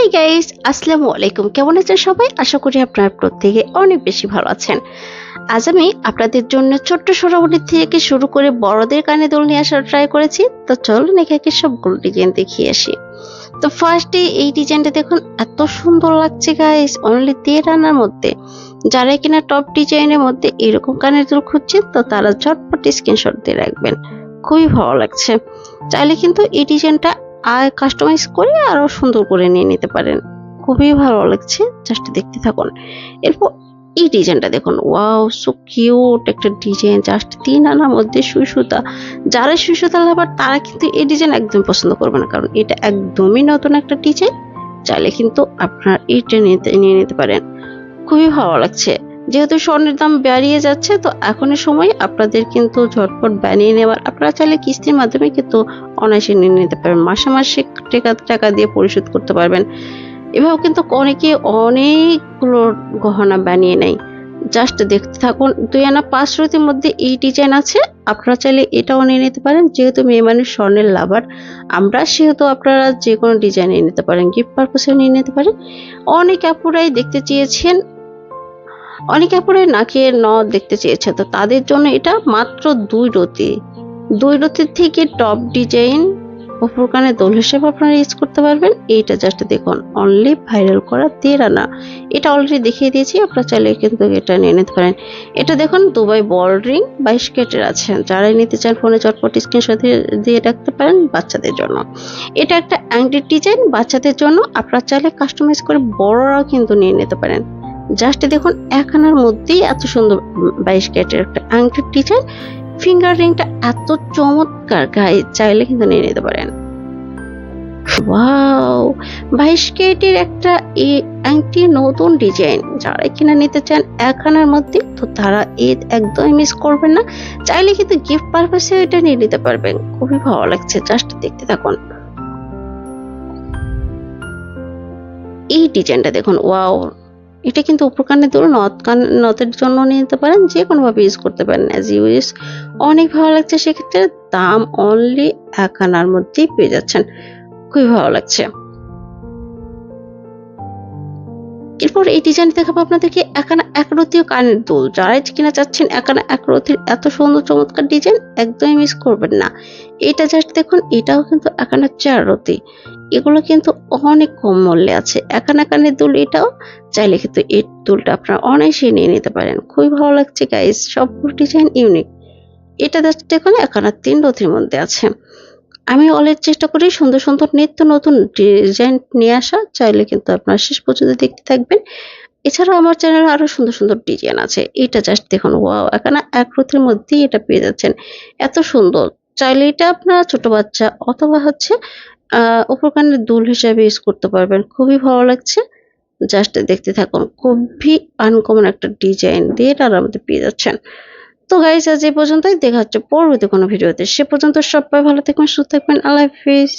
Hey guys আসসালামু আলাইকুম। কেমন আছেন সবাই? আশা করি আপনারা প্রত্যেকে অনেক বেশি ভালো আছেন। আজ আমি আপনাদের জন্য ছোট্ট সরাবলি থেকে শুরু করে বড়দের কানে দোল নিয়ে আসার ট্রাই করেছি। তো চলুন একে সবগুলো ডিজাইন দেখিয়ে আসি। তো ফার্স্টে এই ডিজাইনটা দেখুন, এত সুন্দর লাগছে গাইস অনলি দেড় আনার মধ্যে। যারা কিনা টপ ডিজাইনের মধ্যে এরকম কানের দুল খুঁজছেন, তো তারা ঝটপট স্ক্রিনশট দিয়ে রাখবেন। খুবই ভালো লাগছে। চাইলে কিন্তু এই ডিজাইনটা আর কাস্টমাইজ করে আরও সুন্দর করে নিয়ে নিতে পারেন। খুবই ভালো লাগছে জাস্ট দেখতে থাকুন। এরপর এই ডিজাইনটা দেখুন, ওয়াও সো কিউট একটা ডিজাইন জাস্ট তিন আনার মধ্যে সুই সুতা যারা সুই সুতা লাভার, তারা কিন্তু এই ডিজাইন একদম পছন্দ করবে না, কারণ এটা একদমই নতুন একটা ডিজাইন। চাইলে কিন্তু আপনারা এইটা নিতে, নিয়ে নিতে পারেন। খুবই ভালো লাগছে। যেহেতু স্বর্ণের দাম বাড়িয়ে যাচ্ছে, তো এখনের সময় আপনাদের কিন্তু ঝটপট বানিয়ে নেওয়ার, আপনারা চাইলে কিস্তির মাধ্যমে কিন্তু অনায়াসে নিয়ে নিতে পারবেন। মাসে মাসে টাকা টাকা দিয়ে পরিশোধ করতে পারবেন। এভাবে কিন্তু অনেকে অনেকগুলো গহনা বানিয়ে নেয়। জাস্ট দেখতে থাকুন, দুই আনা পাঁচ রতির মধ্যে এই ডিজাইন আছে, আপনারা চাইলে এটাও নিয়ে নিতে পারেন। যেহেতু মেয়ে মানুষ স্বর্ণের লাভার, আমরা সেহেতু আপনারা যে কোনো ডিজাইন নিয়ে নিতে পারেন, গিফট পারপাসেও নিয়ে নিতে পারেন। অনেক আপুরাই দেখতে চেয়েছেন অনেক আপুরাই নাকের ন দেখতে চেয়েছে, তো তাদের জন্য এটা মাত্র দুই রতি। দুই রতির থেকে টপ ডিজাইন উপর কানে দোল হিসেবে আপনারা ইউজ করতে পারবেন। এইটা জাস্ট দেখুন অনলি ভাইরাল করা দেড় আনা। এটা অলরেডি দেখিয়ে দিয়েছি, আপনারা চাইলে কিন্তু এটা নিয়ে নিতে পারেন। এটা দেখুন, দুবাই বল রিং বাইশ কেটের আছে। যারাই নিতে চান ফোনে চটপট স্ক্রিনশট দিয়ে রাখতে পারেন বাচ্চাদের জন্য। এটা একটা অ্যাংটির ডিজাইন বাচ্চাদের জন্য আপনারা চাইলে কাস্টমাইজ করে বড়রাও কিন্তু নিয়ে নিতে পারেন। জাস্ট দেখুন এক আনার মধ্যেই এত সুন্দর বাইশ ক্যারেটের একটা আংটির ডিজাইন ফিঙ্গার রিংটা এত চমৎকার গায়ে চাইলে কিন্তু নিয়ে নিতে পারেন। ওয়াও বাইশ ক্যারেটের একটা এই আংটি নতুন ডিজাইন যারা কিনা নিতে চান এক আনার মধ্যে, তো তারা এ একদমই মিস করবেন না। চাইলে কিন্তু গিফট পারপাসে এটা নিয়ে নিতে পারবেন, খুবই ভালো লাগছে জাস্ট দেখতে থাকুন। এই ডিজাইনটা দেখুন ওয়াও এটা কিন্তু উপর কানে ধরুন নথ কান নথের জন্য নিয়ে নিতে পারেন, যে কোনোভাবে ইউজ করতে পারেন অ্যাজ ইউজ অনেক ভালো লাগছে সেক্ষেত্রে দাম অনলি এক আনার মধ্যেই পেয়ে যাচ্ছেন। খুবই ভালো লাগছে। এরপর এই ডিজাইন দেখাবো আপনাদেরকে একানা একরতীয় কানের দুল। যারাই কিনা চাচ্ছেন একানা একরতির এত সুন্দর চমৎকার ডিজাইন একদমই মিস করবেন না। এটা জাস্ট দেখুন, এটাও কিন্তু একানা চার রতি। এগুলো কিন্তু অনেক কম মূল্যে আছে। একানা কানের দুল এটাও চাইলে কিন্তু এই দুলটা আপনারা অনায়াসে নিয়ে নিতে পারেন। খুবই ভালো লাগছে গাইস সব ডিজাইন ইউনিক এটা দেখুন একানা তিন রথের মধ্যে আছে। আমি অলের চেষ্টা করি সুন্দর সুন্দর নিত্য নতুন ডিজাইন নিয়ে আসা, চাইলে কিন্তু আপনারা শেষ পর্যন্ত দেখতে থাকবেন। এছাড়াও আমার চ্যানেলে আরও সুন্দর সুন্দর ডিজাইন আছে। এটা জাস্ট দেখুন ওয়াও এখানে এক রতির মধ্যেই এটা পেয়ে যাচ্ছেন। এত সুন্দর। চাইলে এটা আপনারা ছোট বাচ্চা অথবা হচ্ছে আহ উপরকানের দুল হিসাবে ইউজ করতে পারবেন। খুবই ভালো লাগছে। জাস্ট দেখতে থাকুন। খুবই আনকমন একটা ডিজাইন দিয়ে এটা মধ্যে পেয়ে যাচ্ছেন। তো গাইজ আজ এই পর্যন্তই। দেখা হচ্ছে পরবর্তী কোনো ভিডিওতে সে পর্যন্ত সবাই ভালো থাকবেন, সুস্থ থাকবেন। আল্লাহ হাফিজ।